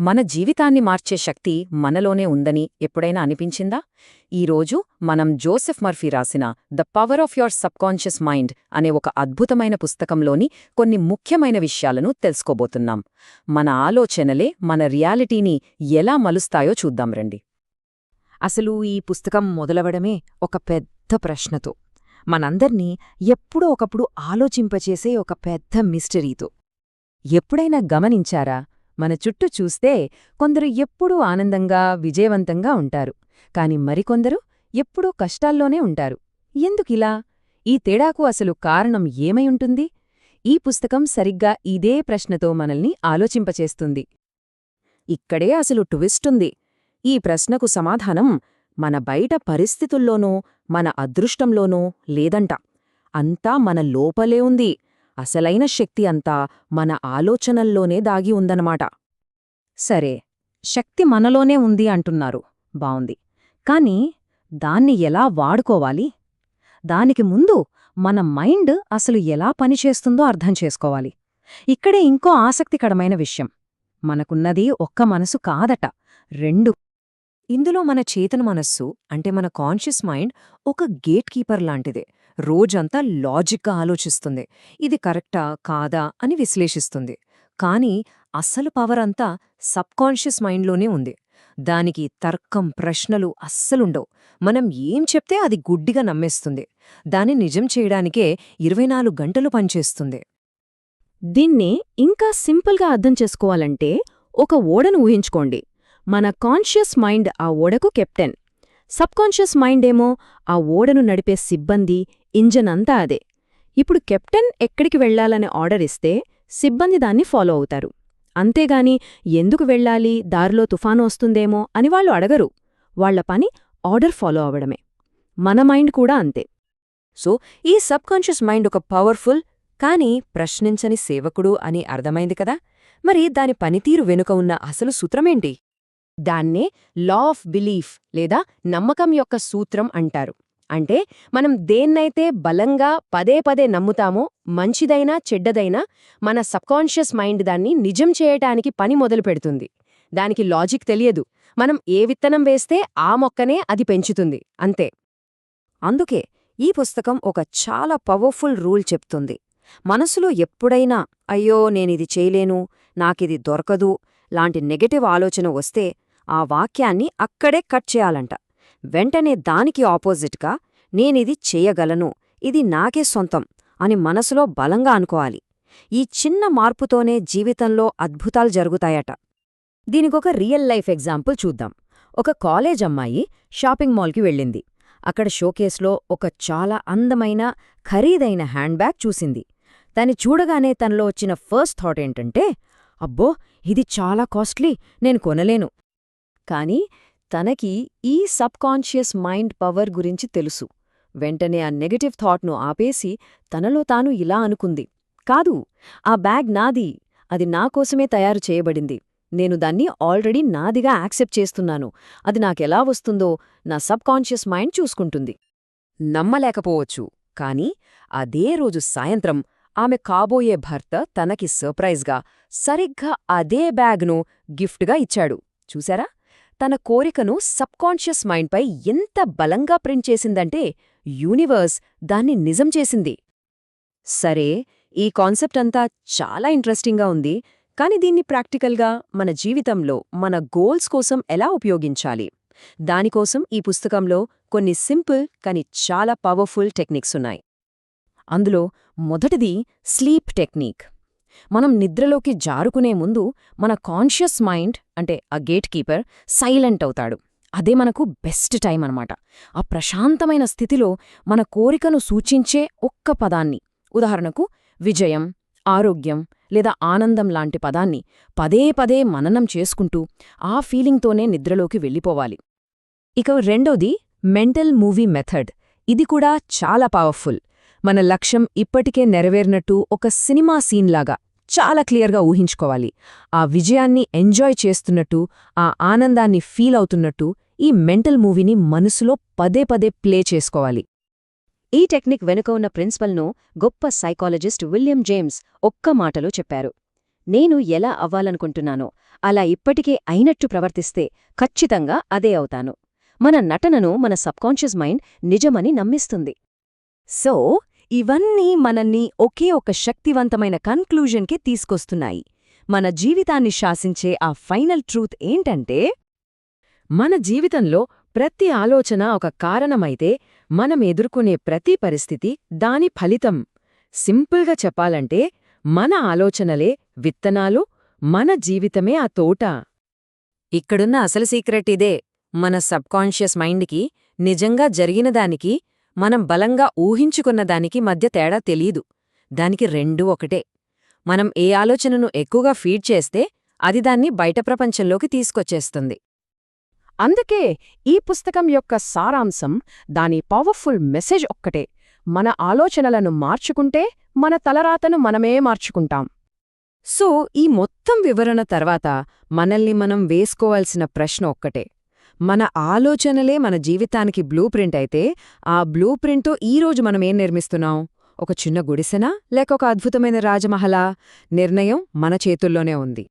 మన జీవితాన్ని మార్చే శక్తి మనలోనే ఉందని ఎప్పుడైనా అనిపించిందా? ఈరోజు మనం జోసెఫ్ మర్ఫీ రాసిన the power of your subconscious mind అనే ఒక అద్భుతమైన పుస్తకంలోని కొన్ని ముఖ్యమైన విషయాలను తెలుసుకోబోతున్నాం. మన ఆలోచనలే మన రియాలిటీని ఎలా మలుస్తాయో చూద్దాం రండి. అసలు ఈ పుస్తకం మొదలవడమే ఒక పెద్ద ప్రశ్నతో. మనందర్నీ ఎప్పుడో ఒకప్పుడు ఆలోచింపచేసే ఒక పెద్ద మిస్టరీతో. ఎప్పుడైనా గమనించారా? మన చుట్టూ చూస్తే కొందరు ఎప్పుడూ ఆనందంగా విజయవంతంగా ఉంటారు. కాని మరికొందరు ఎప్పుడూ కష్టాల్లోనే ఉంటారు. ఎందుకిలా ఈ తేడాకు అసలు కారణం ఏమై ఉంటుంది? ఈ పుస్తకం సరిగ్గా ఇదే ప్రశ్నతో మనల్ని ఆలోచింపచేస్తుంది. ఇక్కడే అసలు ట్విస్టుంది ఈ ప్రశ్నకు సమాధానం మన బయట పరిస్థితుల్లోనో మన అదృష్టంలోనో లేదంట. అంతా మన లోపలే ఉంది. అసలైన శక్తి అంతా మన ఆలోచనల్లోనే దాగి ఉందన్నమాట. సరే శక్తి మనలోనే ఉంది అంటున్నారు. బావుంది. కాని దాన్ని ఎలా వాడుకోవాలి? దానికి ముందు మన మైండ్ అసలు ఎలా పనిచేస్తుందో అర్థం చేసుకోవాలి. ఇక్కడే ఇంకో ఆసక్తికరమైన విషయం. మనకున్నది ఒక్క మనసు కాదట రెండు ఇందులో మన చేతన మనస్సు అంటే మన కాన్షియస్ మైండ్ ఒక గేట్ కీపర్ లాంటిదే. రోజంతా లాజిక్గా ఆలోచిస్తుంది. ఇది కరెక్టా? కాదా? అని విశ్లేషిస్తుంది. కాని అస్సలు పవర్ అంతా సబ్కాన్షియస్ మైండ్లోనే ఉంది. దానికి తర్కం ప్రశ్నలు అస్సలుండవు. మనం ఏం చెప్తే అది గుడ్డిగా నమ్మేస్తుంది. దాన్ని నిజం చేయడానికే ఇరవై నాలుగు గంటలు పనిచేస్తుంది. దీన్ని ఇంకా సింపుల్గా అర్థం చేసుకోవాలంటే ఒక ఓడను ఊహించుకోండి. మన కాన్షియస్ మైండ్ ఆ ఓడకు కెప్టెన్. సబ్కాన్షియస్ మైండ్ ఏమో ఆ ఓడను నడిపే సిబ్బంది ఇంజన్ అంతా అదే. ఇప్పుడు కెప్టెన్ ఎక్కడికి వెళ్ళాలనే ఆర్డర్ ఇస్తే సిబ్బంది దాన్ని ఫాలో అవుతారు. అంతేగాని ఎందుకు వెళ్ళాలి దారిలో తుఫాను వస్తుందేమో అని వాళ్ళు అడగరు. వాళ్ళ పని ఆర్డర్ ఫాలో అవడమే మన మైండ్ కూడా అంతే. సో ఈ సబ్కాన్షియస్ మైండ్ ఒక పవర్ఫుల్ కానీ ప్రశ్నించని సేవకుడు అని అర్థమైంది కదా? మరి దాని పనితీరు వెనుక ఉన్న అసలు సూత్రమేంటి? దాన్నే లా ఆఫ్ బిలీఫ్ లేదా నమ్మకం యొక్క సూత్రం అంటారు. అంటే మనం దేన్నైతే బలంగా పదే పదే నమ్ముతామో మంచిదైనా చెడ్డదైనా మన సబ్కాన్షియస్ మైండ్ దాన్ని నిజం చేయటానికి పని మొదలు పెడుతుంది. దానికి లాజిక్ తెలియదు. మనం ఏ విత్తనం వేస్తే ఆ మొక్కనే అది పెంచుతుంది. అంతే. అందుకే ఈ పుస్తకం ఒక చాలా పవర్ఫుల్ రూల్ చెప్తుంది. మనసులో ఎప్పుడైనా అయ్యో నేనిది చేయలేను నాకిది దొరకదు లాంటి నెగటివ్ ఆలోచన వస్తే ఆ వాక్యాన్ని అక్కడే కట్ చేయాలంట. వెంటనే దానికి ఆపోజిట్గా నేనిది చెయ్యగలను ఇది నాకే సొంతం అని మనసులో బలంగా అనుకోవాలి. ఈ చిన్న మార్పుతోనే జీవితంలో అద్భుతాలు జరుగుతాయట. దీనికొక రియల్ లైఫ్ ఎగ్జాంపుల్ చూద్దాం. ఒక కాలేజ్ అమ్మాయి షాపింగ్ మాల్కి వెళ్ళింది. అక్కడ షోకేస్లో ఒక చాలా అందమైన ఖరీదైన హ్యాండ్బ్యాగ్ చూసింది. దాన్ని చూడగానే తనలో వచ్చిన ఫస్ట్ థాట్ ఏంటంటే అబ్బో ఇది చాలా కాస్ట్లీ నేను కొనలేను. కానీ తనకి ఈ సబ్కాన్షియస్ మైండ్ పవర్ గురించి తెలుసు. వెంటనే ఆ నెగటివ్ థాట్ను ఆపేసి తనలో తాను ఇలా అనుకుంది. కాదు ఆ బ్యాగ్ నాది అది నాకోసమే తయారు చేయబడింది. నేను దాన్ని ఆల్రెడీ నాదిగా యాక్సెప్ట్ చేస్తున్నాను. అది నాకెలా వస్తుందో నా సబ్కాన్షియస్ మైండ్ చూసుకుంటుంది. నమ్మలేకపోవచ్చు. కాని అదే రోజు సాయంత్రం ఆమె కాబోయే భర్త తనకి సర్ప్రైజ్గా సరిగ్గా అదే బ్యాగ్ను గిఫ్ట్గా ఇచ్చాడు. చూశారా తన కోరికను సబ్కాన్షియస్ మైండ్పై ఎంత బలంగా ప్రింట్ చేసిందంటే యూనివర్స్ దాన్ని నిజం చేసింది. సరే ఈ కాన్సెప్ట్ అంతా చాలా ఇంట్రెస్టింగ్గా ఉంది కాని దీన్ని ప్రాక్టికల్గా మన జీవితంలో మన గోల్స్ కోసం ఎలా ఉపయోగించాలి? దానికోసం ఈ పుస్తకంలో కొన్ని సింపుల్ కాని చాలా పవర్ఫుల్ టెక్నిక్స్ ఉన్నాయి. అందులో మొదటిది స్లీప్ టెక్నిక్. మనం నిద్రలోకి జారుకునే ముందు మన కాన్షియస్ మైండ్ అంటే ఆ గేట్ కీపర్ సైలెంట్ అవుతాడు. అదే మనకు బెస్ట్ టైం అనమాట ఆ ప్రశాంతమైన స్థితిలో మన కోరికను సూచించే ఒక్క పదాన్ని ఉదాహరణకు విజయం ఆరోగ్యం లేదా ఆనందం లాంటి పదాన్ని పదే పదే మననం చేసుకుంటూ ఆ ఫీలింగ్తోనే నిద్రలోకి వెళ్ళిపోవాలి. ఇక రెండోది మెంటల్ మూవీ మెథడ్. ఇది కూడా చాలా పవర్ఫుల్. మన లక్ష్యం ఇప్పటికే నెరవేరినట్టు ఒక సినిమా సీన్లాగా చాలా క్లియర్గా ఊహించుకోవాలి. ఆ విజయాన్ని ఎంజాయ్ చేస్తున్నట్టు ఆ ఆనందాన్ని ఫీల్ అవుతున్నట్టు ఈ మెంటల్ మూవీని మనసులో పదే పదే ప్లే చేసుకోవాలి. ఈ టెక్నిక్ వెనుక ఉన్న ప్రిన్సిపల్ను గొప్ప సైకాలజిస్ట్ విలియం జేమ్స్ ఒక్క మాటలో చెప్పారు. నేను ఎలా అవ్వాలనుకుంటున్నానో అలా ఇప్పటికే అయినట్టు ప్రవర్తిస్తే ఖచ్చితంగా అదే అవుతాను. మన నటనను మన సబ్కాన్షియస్ మైండ్ నిజమని నమ్మిస్తుంది. సో ఇవన్నీ మనల్ని ఒకే ఒక శక్తివంతమైన కన్క్లూజన్కి తీసుకొస్తున్నాయి. మన జీవితాన్ని శాసించే ఆ ఫైనల్ ట్రూత్ ఏంటంటే మన జీవితంలో ప్రతి ఆలోచన ఒక కారణమైతే మనం ఎదుర్కొనే ప్రతి పరిస్థితి దాని ఫలితం. సింపుల్గా చెప్పాలంటే మన ఆలోచనలే విత్తనాలు మన జీవితమే ఆ తోట. ఇక్కడున్న అసలు సీక్రెట్ ఇదే. మన సబ్కాన్షియస్ మైండ్కి నిజంగా జరిగిన దానికి మనం బలంగా ఊహించుకున్న దానికి మధ్య తేడా తెలీదు. దానికి రెండూ ఒకటే. మనం ఏ ఆలోచనను ఎక్కువగా ఫీడ్ చేస్తే అది దాన్ని బయట ప్రపంచంలోకి తీసుకొచ్చేస్తుంది. అందుకే ఈ పుస్తకం యొక్క సారాంశం దాని పవర్ఫుల్ మెసేజ్ ఒక్కటే. మన ఆలోచనలను మార్చుకుంటే మన తలరాతను మనమే మార్చుకుంటాం. సో ఈ మొత్తం వివరణ తర్వాత మనల్ని మనం వేసుకోవాల్సిన ప్రశ్న ఒక్కటే. మన ఆలోచనలే మన జీవితానికి బ్లూ ప్రింట్ అయితే ఆ బ్లూ ప్రింట్తో ఈరోజు మనం ఏం నిర్మిస్తున్నాం? ఒక చిన్న గుడిసెనా? లేక ఒక అద్భుతమైన రాజమహలా? నిర్ణయం మన చేతుల్లోనే ఉంది.